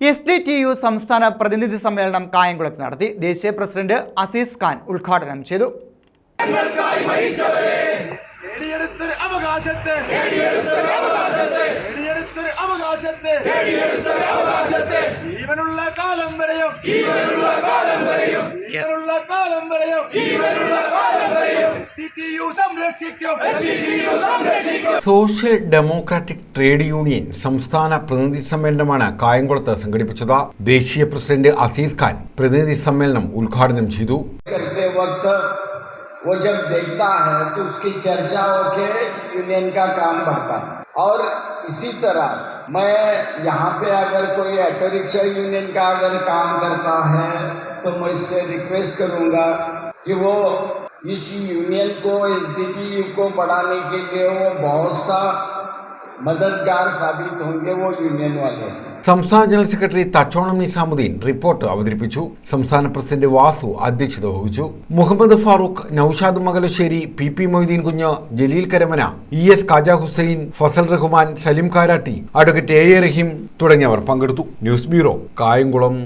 S D T U സംസ്ഥാന പ്രതിനിധി സമ്മേളനം കായംകുളത്ത് നടത്തി. ദേശീയ പ്രസിഡന്റ് അസീസ് ഖാൻ ഉദ്ഘാടനം ചെയ്തു. അവകാശത്തെ അവകാശത്തെ ജീവനുള്ള കാലം വരെയും ജീവനുള്ള കാലം വരെയും ജീവനുള്ള കാലം വരെയും ജീവനുള്ള കാലം സോഷ്യൽ ഡെമോക്രാറ്റിക് ട്രേഡ് യൂണിയൻ സംസ്ഥാന പ്രതിനിധി സമ്മേളനമാണ് കായംകുളത്ത് സംഘടിപ്പിച്ചത് ദേശീയ പ്രസിഡന്റ് അസീസ് ഖാൻ പ്രതിനിധി സമ്മേളനം ഉദ്ഘാടനം ചെയ്തു करते वक्त वो जब देखता है तो उसकी चर्चा होके यूनियन का काम बढ़ता है और इसी तरह मैं यहाँ पे अगर कोई ऑटो रिक्शा यूनियन का अगर काम करता है तो मैं इससे रिक्वेस्ट करूँगा कि वो इस यूनियन को एस को बढ़ाने के लिए वो बहुत सा मददगार साबित होंगे वो यूनियन वाले സംസ്ഥാന general secretary Thachonam Nizamuddin report അവതരിപ്പിച്ചു സംസ്ഥാന പ്രസിഡന്റ് വാസു അധ്യക്ഷത വഹിച്ചു Muhammad Farooq Noushad Mangalassery P P Moideen Kunju Jaleel Karamana E S Khaja Hussain Fazal Rahman Salim Karatti advocate A A Rahim തുടങ്ങിയവർ പങ്കെടുത്തു ന്യൂസ് ബ്യൂറോ കായംകുളം